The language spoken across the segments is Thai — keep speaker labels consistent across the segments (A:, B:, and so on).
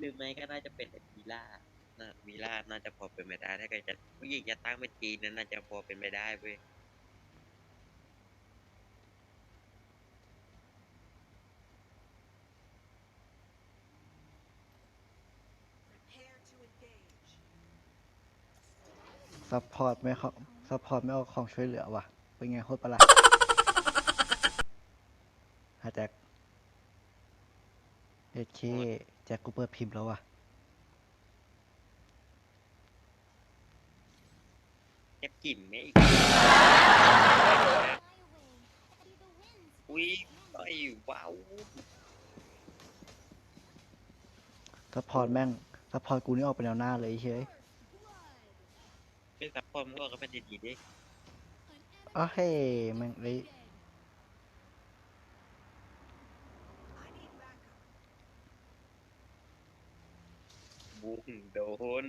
A: หรือไม่ก็น่าจะเป็นวีล่าน่ะวีล่าน่าจะพอเป็นไปได้ ถ้าเกิดจะผู้หญิงจะตั้งเป็นจีนนั้นน่าจะพอเป็นไปได้เว้ย
B: ซัพพอร์ตไม่เขาซัพพอร์ตไม่เอาของช่วยเหลือว่ะ เป็นไงโคตรประหลาดฮะแจ็ค เอเคแจ็คกูเปิดพิมพ์แล้วว่ะ
A: เก็บกลิ่นไหมอีกอุ้ยไอ้ว้าว
B: ซัพพอร์ตแม่งซัพพอร์ตกูนี่ออกไปแนวหน้าเลยเฉย
A: เป็นซัพพอร์ตมันก็ก็เป็นดีๆดิ
B: อ้าวเฮ้ยแม่งเลย
A: บุ้งโดน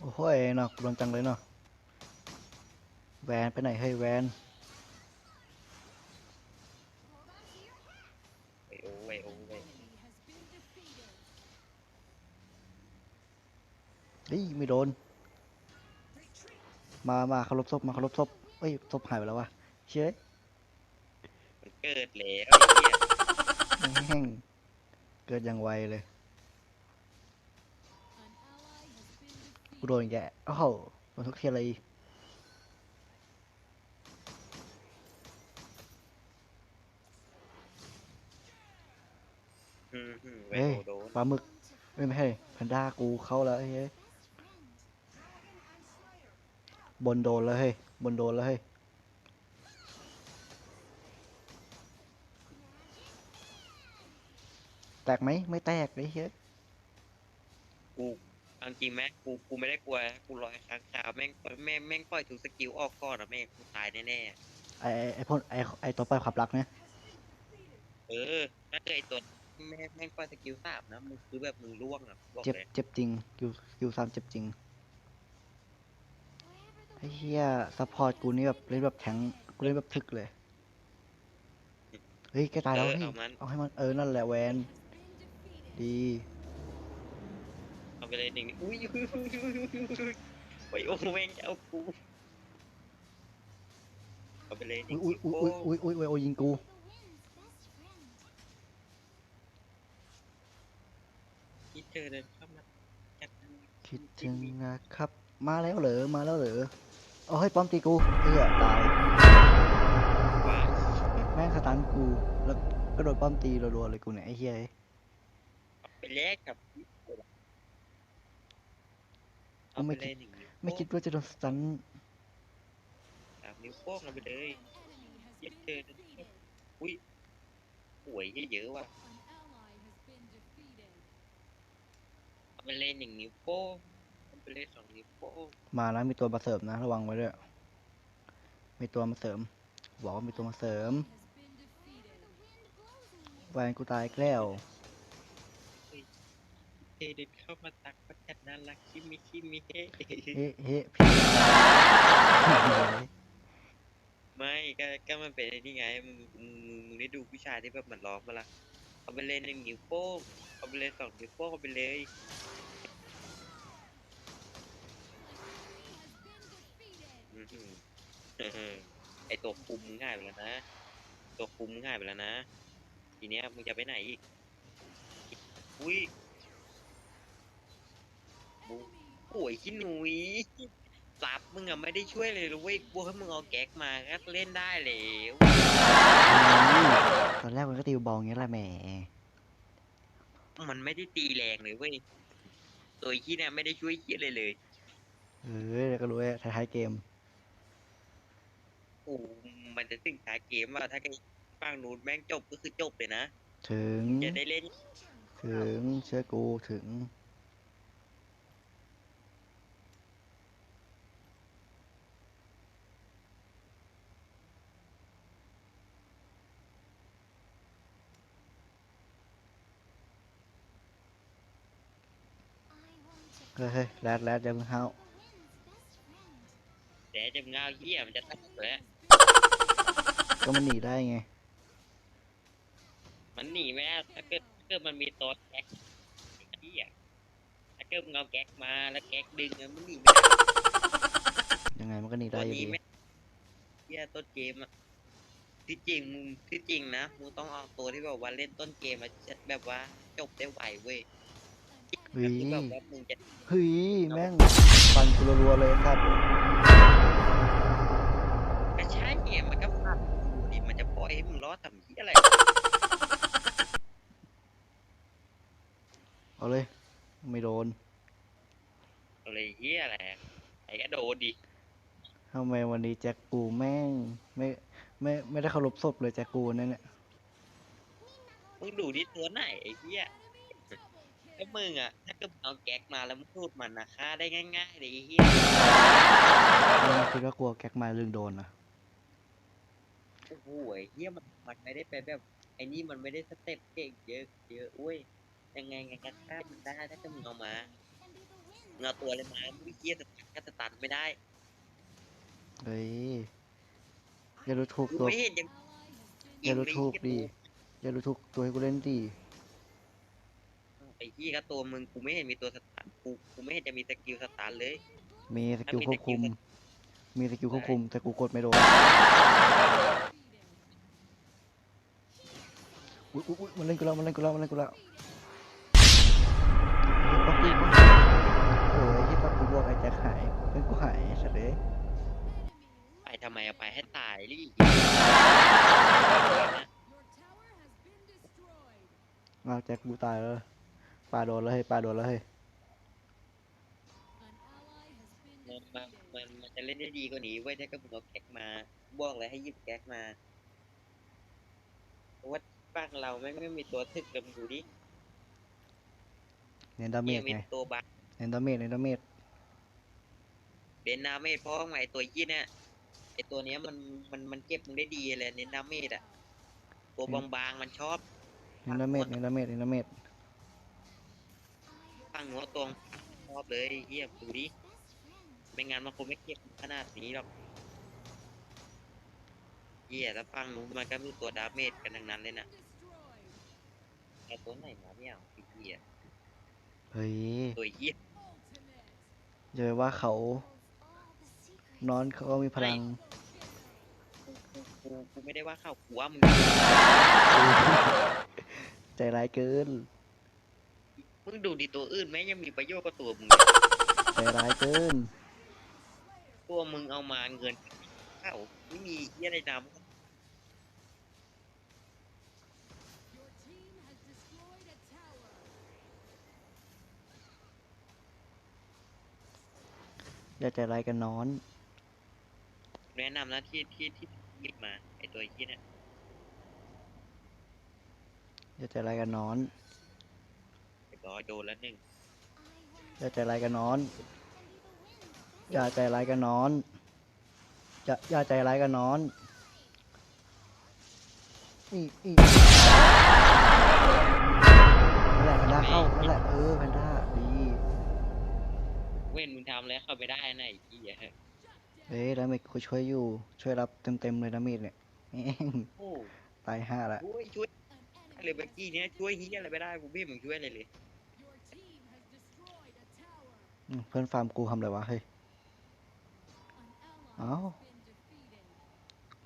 B: โอ้โหยเนาะกูโดนจังเลยเนาะแวนไปไหนเฮ้ยแวน
A: ไอโอ้ไอโอ้ไอ
B: เฮ้ยไม่โดน มา มาเคารพศพมาเคารพศพเอ้ยศพหายไปแล้ววะเชย
A: มัน เกิดแล้ว
B: แห้งเกิดอย่างไวเลยกูโดนอีกแกโอ้โหโดนทุกเทียเลย
A: ไอ้เหี้ยอืมอืมไอ
B: เฮ้ย
A: โอ้โดน
B: ปลาหมึกเอ้ยไม่ใช่แพนด้ากูเข้าแล้วเฮ้ยบนโดนแล้วเฮ้ยบนโดนแล้วเฮ้ย แตกไหมไม่แตกเลยเฮ้ย
A: กูเอาจริงไหมกูกูไม่ได้กลัวกูรอให้ครั้งคราวแม่งแม่งแม่งปล่อยถูกสกิลออกก่อนอะแม่งกูตายแน่
B: ไอไอ้ไอพ่นไอไอตัวปล่อยความรักเนี่ย
A: ๆเออถ้าเกิดไอ้ตัวแม่งแม่งปล่อยสกิลสามนะมึงคือแบบมึงร่วงอะบอก
B: เจ็บ
A: เลย
B: เจ็บจริงคิวคิวสามเจ็บจริงไอ้เหี้ยซัพพอร์ตกูนี่แบบเล่นแบบแข็งกูเล่นแบบถึกเลยเฮ้ยแกตายแล้ว
A: เออ
B: เฮ้ย
A: เอามัน
B: เอาให้มันเออนั่นแหละแวน ดี
A: เอาไปเลยหนึ่งอุ้ยอุ้ยอุ้ยอุ้ยอุ้ยอุ้ยโอ้ยโอ้แม่งจะเอากูเอาไปเลยหนึ่
B: อุ้
A: ง
B: ยอุ้ยอุ้ยอุ้ยอุ้ยอุ้ยโอ้ยยิงกู
A: ที่เธอเดินเข้ามาจับ
B: คิดถึงนะครับ มาแล้วเหรอมาแล้วเหรอเอาให้ป้อมตีกูเออตายแม่งสตันกูแล้วก็โดนป้อมตีรัวๆเลยกูเนี่ยไอ้เหี้ย
A: แลกกับเอาไปเลยหนึ่งนิ้ว
B: ไม่คิดว่าจะโดนสตัน
A: สามนิ้วโป้งเอาไปเลยที่เธอเดินเข้าอุ้ยหวยเยอะๆว่ะเอาไปเลยหนึ่งนิ้วโป้งเอาไปเลยสองนิ้วโป้ง
B: มาแล้วมีตัวมาเสริมนะ ระวังไว้ด้วยมีตัวมาเสริมบอกว่ามีตัวมาเสริมแวนกูตายอีกแล้ว
A: เธอเดินเข้ามาตักประจัดน่ารักคิมิคิมิเฮ้
B: เฮ้เฮ้พี่
A: ไม่ก็ก็มันเป็นไอ้นี่ไงมึงมึงมึงมึงได้ดูผู้ชายที่แบบมันร้องมาละเอาไปเลยหนึ่งนิ้วโป้งเอาไปเลยสองนิ้วโป้งเอาไปเลยอื้อหือเออไอตัวคุมมึงง่ายไปแล้วนะ ตัวคุมมึงง่ายไปแล้วนะ ทีเนี้ยมึงจะไปไหนอีก อุ้ยบู โอ้ยขี้หนุยซับมึงอะไม่ได้ช่วยเลยเลยเว้ยกูให้มึงเอาแก๊กมาก็เล่นได้แล้ว
B: ตอนแรกมันก็ตีเบาๆอย่างเงี้ยแหละแหม
A: มันไม่ได้ตีแรงเลยเว้ยตัวขี้เนี่ยไม่ได้ช่วยขี้เลยเลย
B: เออแล้วก็รู้ว่าท้ายๆเกม
A: โอ้มันจะถึงท้ายเกมว่าถ้าเกิดฝั่งนู้นแม่งจบก็คือจบเลยนะ
B: ถึง
A: จะได้เล่น
B: ถึงเชื่อกูถึง เฮ้ยเฮ้ยแรดแรดอย่าเพิ่งห้าว
A: แต่จะเงาเหี้ยมันจะตัดแล้ว
B: ก็มันหนีได้ไง
A: มันหนีไม่ได้ถ้าเกิดถ้าเกิดมันมีตัวแก๊กไอ้เหี้ยถ้าเกิดมึงเอาแก๊กมาแล้วแก๊กดึงอะมันหนีไม่ได้
B: ยังไงมันก็หนี
A: ตั
B: ได้
A: ว
B: อยู่
A: นี้
B: ดี
A: ไม่เหี้ยต้นเกมอะที่จริงมึงที่จริงนะมึงต้องเอาตัวที่แบบว่าเล่นต้นเกมมาแบบว่าจบได้ไวเว้ย
B: เฮ้ย
A: คือแบบว่ามึงจะ
B: เฮ้ยแม่งฟันกูรัวๆเลยครับ
A: ไม่ใช่เกมมันก็พลาดดิมันจะปล่อยให้มึงรอดทำที่อะไร
B: เอาเลย ไม่โดน
A: อะไรเฮียอะไรไอ้ก็โดนดิ
B: ทำไมวันนี้แจ็คกูแม่ง ไม่ไม่ไม่ได้เคารพศพเลยแจ็คกูนั่นเนี่ย
A: มึงดูที่ตัวไหนไอ้เฮีย ถ้ามึงอะ ถ้าเกิดมึงเอาแก๊กมาแล้วมึงพูดมันนะฆ่าได้ง่ายๆเลยไอ้เฮีย
B: แล้วมันคิดว่ากลัวแก๊กมาลึงโดนนะ
A: โอ้โหไอ้เฮียมันมันไม่ได้ไปแบบไอ้นี่มันไม่ได้สเต็ปเก่งเยอะเยอะอุ้ยยังไงไงก็ฆ่ามันได้ถ้าเกิดมึงเอามามึงเอาตัวอะไรมามึงเฮียสตันก็สตันไม่ได้
B: เฮ้ยอย่าดูถูก
A: กู
B: ตัว
A: ไม่เห็นยัง
B: อย่าดูถูกดิอย่าดูถูกตัวให้กูเล่นดิ
A: ไอ้เฮี ยก็ตัวมึงกูไม่เห็นมีตัวสตันกูกูไม่เห็นจะมีสกิลสตันเลย
B: มีสกิล
A: ถ้ามี
B: ควบคุม
A: สกิล
B: มีสกิลควบคุมแต่กูกดไม่โดนอุ้ยอุ้ยอุ๊ยมันเล่นกูแล้วมันเล่นกูแล้วมันเล่นกูแล้วป๊อปปี้ป๊อปปี้โอ้ยที่ป๊อปกูบอกไอ้แจ็คหายเพื่อนกูหายเฉยเลย
A: ไปทำไมเอาไปให้ตายลี่
B: เอาแจ็คกูตายแล้ว ปลาโดนแล้วเฮ้ยปลาโดนแล้วเฮ้ย
A: มันมันมันมันจะเล่นได้ดีกว่านี้เว้ยถ้าก็มึงเอาแก๊กมาบอกเลยให้หยิบแก๊กมาเพราะว่าบ้านเราไม่งไม่มีตัวทึกกับมึงดูดิ
B: เน้นดาเม
A: เนี่ย
B: จ
A: มี
B: ไง
A: ตัวบัก
B: เน้นดาเมจเน้นดาเมจ
A: เดนนาเมจเพราะว่าไอตัวยี่เนี่ยไอตัวเนี้ยมันมันมันเก็บมึงได้ดีเลยเน้นนาเมจอะตัวบางๆมันชอบ
B: เน้นดาเมจเน้นดาเมจเน้นดาเมจ
A: ฟังหัวตรงชอบเลยเฮียดูดิไม่งั้นมันคงไม่เก็บขนาดนี้หรอกเฮียแล้วฟังนู้นมันก็มีตัวดาเมจกันทั้งนั้นเลยนะไอตัวไหนมาเนี่ยไอ้เฮีย
B: เฮ้ย
A: ตัวเฮีย
B: อย่าไปว่าเขานอนเขาก็มีพลัง
A: กูกูไม่ได้ว่าเข้ากูว่ามึง
B: ใจร้ายเกิน
A: มึงดูดิตัวอื่นแม่งยังมีประโยชน์กว่าตัวมึง
B: ใจร้ายเกิน
A: ตัวมึงเอามาเงินเข้าไม่มีเฮียอะไรน
B: อย่าใจร้ายกันนอนำ
A: แนะนำนะที่ที่ที่หยิบมาไอตัวเฮียเนี่ย
B: อย่าใจร้ายกันนอน
A: ไอ้ ร้อยโดนแล้วหนึ่ง
B: อย่าใจร้ายกันนอน อย่าใจร้ายกันนอนอย่าอย่าใจร้ายกันนอนนี่นี่นั่นแหละแพนด้าเข้านั่นแหละเออแพนด้าดี
A: เว้นมึงทำแล้วเข้าไปได้นะไอ้เฮีย
B: เอ้ยดาเมจกูช่วยอยู่ ช่วยรับเต็มๆเลยดาเมจเนี่ยแม่ง
A: โอ้
B: ตายห้าละ
A: ช่วยช่วยอะไรเมื่อกี้เนี้ยช่วยเฮียอะไรไม่ได้กูไม่เห็นมึงช่วยอะไรเลย
B: อืม เพื่อนฟาร์มกูทำอะไรวะ เฮ้ย เอ้า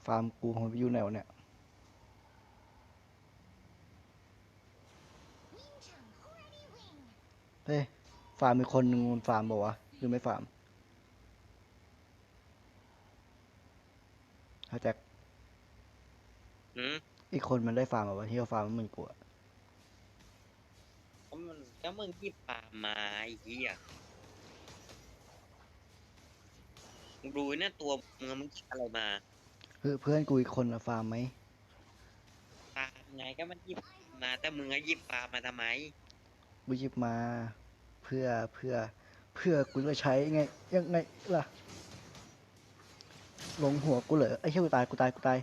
B: ฟาร์มกูของมันไปอยู่ไหนวะเนี่ย เฮ้ย ฟาร์มมีคนหนึ่งมันฟาร์มบอกวะหรือไม่ฟาร์มเขาแจ็ค
A: หืม
B: อีกคนมันได้ฟาร์มบอกวะที่เขาฟาร์มมันมึนกูอะ
A: ก็มันก็มึงที่ปามาไอ้เฮียมึง ดูเนี่ยตัวมึงมึงคิดอะไรมา
B: เพื่อนเพื่อนกูอีกคนอะฟาร์มไหม
A: ปาไงก็มันหยิบมาแต่มึงอะหยิบปามาทำไม
B: กูหยิบมา เพื่อเพื่อเพื่อกูจะใช้ไงยังไงล่ะ ลงหัวกูเหรอไอ้เหี้ยกูตายกูตายกูตาย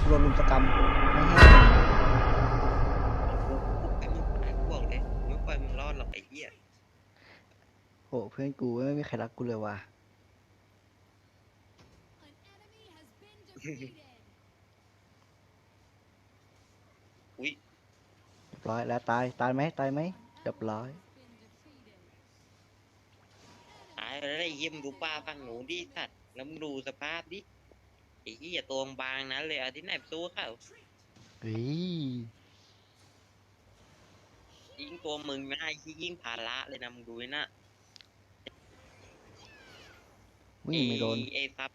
B: กูโดนลุมสกรรมไม่ให้
A: ไอ้มึงตายกูบอกเลยกูไม่ปล่อยมึงรอดหรอกไอ้เหี้ย
B: โอ้เพื่อนกูไม่มีใครรักกูเลยว่ะ
A: อุ้ย
B: เรียบร้อยแล้วตายตายไหมตายไหมเรียบร้อย
A: ตายแล้วไอ้เหี้ยมึงดูป้าฝั่งหนูดิสัตว์แล้วมึงดูสภาพดิไอ้เหี้ยตัวบางนั้นเลยเอาที่ไหนไปสู้เขา
B: เฮ้ย
A: ยิ่งตัวมึงนะไอ้ที่ยิ่งภาระเลยนะมึงดูไว้นะ
B: วิ่งไม่โดน
A: ไอ้ไอ้ซับ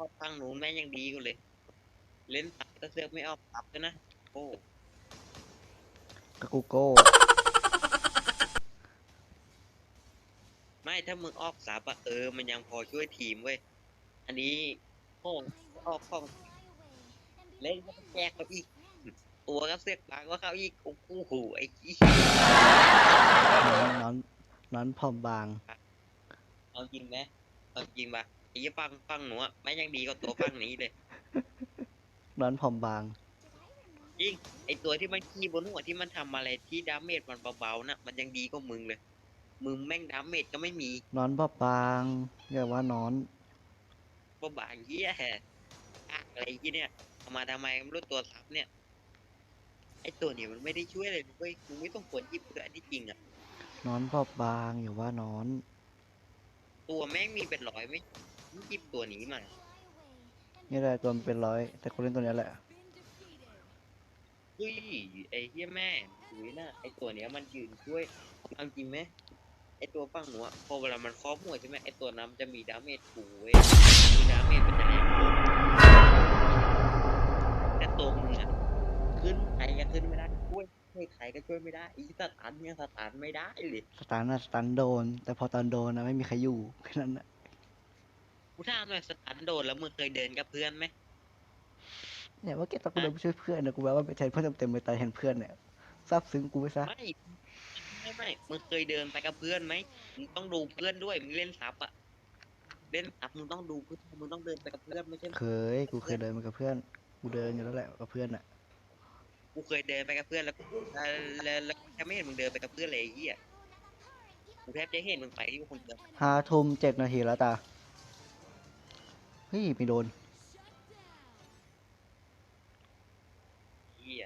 A: พอฝั่งหนูแม่งยังดีกว่าเลย เล่นซับก็เสือกไม่ออกซับด้วยนะโอ้
B: กบกูโก้
A: ไม่ถ้ามึงออกซับอะเออ มันยังพอช่วยทีมเว้ย อันนี้โอ้ออกของเล่นก็แจกเขาอีก ตัวก็เสือกบางกว่าเขาอีกโอ้โหไอ้กี้
B: นอนนอนนอนผอมบาง
A: เอาจริงไหมเอาจริงปะไอ้ ยี่ฟังฟังหนูอะไม่ยังดีกว่าตัวฟังนี้เลย
B: นอนผอมบาง
A: จริงไอตัวที่มันขี้บนหัวที่มันทำอะไรที่ดาเมจมันเบาๆนะมันยังดีกว่ามึงเลย มึงแม่งดาเมจก็ไม่มี
B: นอนบอบบางอย่าว่านอน
A: เพราะบางเหี้ยอะอะไรที่เนี่ยเอามาทำไมไม่รู้ตัวซับเนี่ย ไอตัวนี้มันไม่ได้ช่วยเลยเว้ยมึงไม่ต้องควรหยิบเลยอันที่จริงอะ
B: นอนบอบบางอย่าว่านอน
A: ตัวแม่งมีเป็นร้อยไหมมึง หยิบตัวนี้มา
B: นี่แหละตัวมันเป็นร้อย แต่กูเล่นตัวเนี้ยแหละ
A: เฮ้ยไอเหี้ยแม่ดูนะไอตัวเนี้ยมันยืนช่วยเอาจริงไหมไอตัวฝั่งหนูอะพอเวลามันครอบหัวใช่ไหมไอตัวนั้นมันจะมีดาเมจถูเว้ยคือดาเมจมันจะแรงขึ้นแต่ตัวมึงอะขึ้นใครก็ขึ้นไม่ได้ช่วยช่วยใครก็ช่วยไม่ได้อีสตันเนี่ยสตันไม่ได้เลย
B: สตันนะสตันโดน แต่พอตอนโดนนะไม่มีใครอยู่แค่นั้นนะ
A: กูถามหน่อยสตันโดนแล้วมึงเคยเดินกับเพื่อนไหม
B: เนี่ยว่าแกตอนกูเดินไปช่วยเพื่อนนะกูแบบว่าไปแทนเพื่อนเต็มๆเลยตายแทนเพื่อนเนี่ยซาบซึ้งกูไปซะ
A: ไม่ไม่ไม่มึงเคยเดินไปกับเพื่อนไหมมึงต้องดูเพื่อนด้วยมึงเล่นซับอะเล่นซับมึงต้องดูเพื่อนมึงต้องเดินไปกับเพื่อนไม่ใช่
B: เคยกูเคยเดินมากับเพื่อนกูเดินอยู่แล้วแหละกับเพื่อนอะ
A: กูเคยเดินไปกับเพื่อนแล้วแล้วแล้วแล้วแค่ไม่เห็นมึงเดินไปกับเพื่อนเลยไอ้เหี้ยกูแทบจะเห็นมึงไปอยู่คนเดียว
B: ห้าทุ่มเจ็ดนาทีแล้วตา เฮ้ยไม่โดน
A: เหี้ย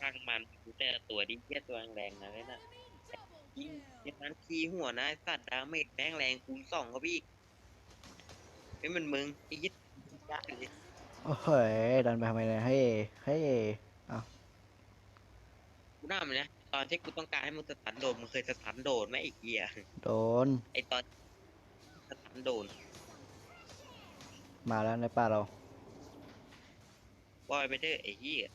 A: ทางมันกูแต่ละตัวดิเหี้ยตัวแรงๆนะเลยนะยิงยิงนั้นทีหัวนะไอ้สัตว์ดาเมจแม่งแรงคูณสองก็พี่ไม่เหมือนมึงไอ้ยี่ยากเลย
B: โอ้โหดันไปทำไมเนี่ยเฮ้ยเฮ้ย
A: กูน่ามันนะตอนที่กูต้องการให้มึงสตันโดนมึงเคยสตันโดนไหมไอ้เหี้ย
B: โดน
A: ไอ้ตอน สตันโดน
B: มาแล้วในป่าเรา
A: ปล่อยไปเถอะไอ้เหี้ย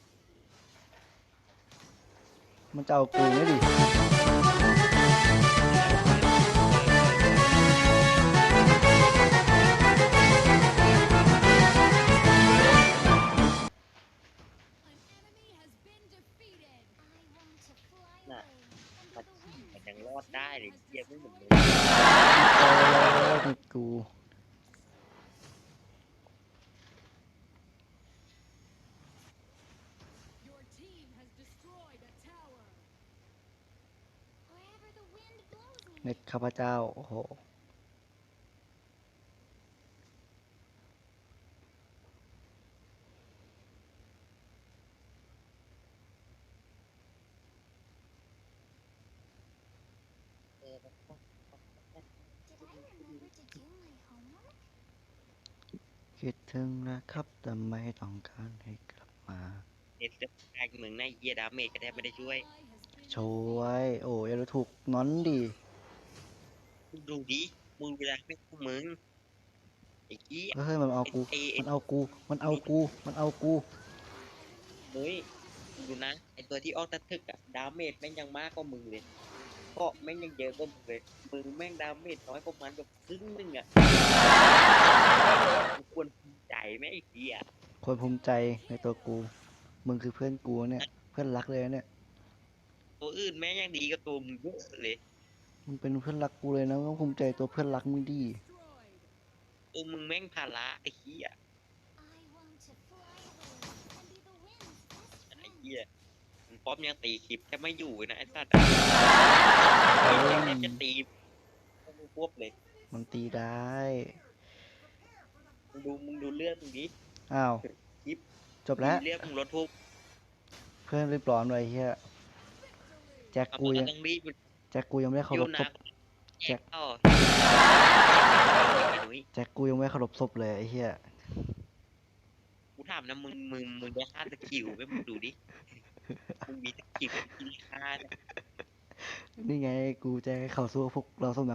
B: มันจะเอากูไม่ดิ
A: รอดได้เลยเหี้ยไม่เหมือนมึง
B: โอ้ยกูเน็ตข้าพเจ้า โอ้โห คิดถึงนะครับแต่ไม่ต้องการให้กลับมา
A: เน็ตจะแทงมึงนะไอ้เหี้ยดาเมจก็แทบไม่ได้ช่วย
B: ช่วย โอ้ยอย่าดูถูกน้อนดิ
A: มึงดูดิมึงเวลาไม่คู่มึงไอ้เหี้ย
B: เฮ้ยมันเอากู
A: ไอ้ไอ้
B: มันเอากู มันเอากู มันเอากู
A: เฮ้ยมึงดูนะไอ้ตัวที่ออกตะทึกอะดาเมจแม่งยังมากกว่ามึงเลยเกาะแม่งยังเยอะกว่ามึงเลยมึงแม่งดาเมจน้อยกว่ามันแบบครึ่งนึงอะมึงควรภูมิใจ ไหมไอ้เหี้ย
B: คนภูมิใจในตัวกู มึงคือเพื่อนกูเนี่ย เพื่อนรักเลยนะเนี่ย
A: ตัวอื่นแม่งยังดีกับตัวมึงเยอะเลย
B: มึงเป็นเพื่อนรักกูเลยนะมึงต้องภูมิใจตัวเพื่อนรักมึงดี
A: ตัวมึงแม่งภาระไอ้เหี้ยไอ้เหี้ยมึงป๊อปยังตีคลิปแค่ไม่อยู่นะไอ้สัตว์อะไอ้เหี้ยแทบจะตีมึงควบเลย
B: มันตีได้
A: มึงดิ
B: อ้าว
A: ยิบ
B: จบแล้ว
A: เรียกมึงรถทุก
B: เพื่อนรีบร้อนไว้เฮียแจ็ค
A: เอา
B: กู
A: มึง
B: ยัง
A: ต้องรีบ
B: แจ็คกูยังไม่ได้เคา
A: อ
B: ร
A: ยู่
B: พศ
A: นะ
B: พ
A: แจกต่อหนุ่ย
B: แจ็คกูยังไม่เคารพศพเลยไอ้เฮีย
A: กูถามนะมึงมึงมึงได้ค่าสกิลไหมมึงดูดิมึงมีสกิลที่ค่า
B: นี่ไงกูจะให้เขาสู้พวกเราสม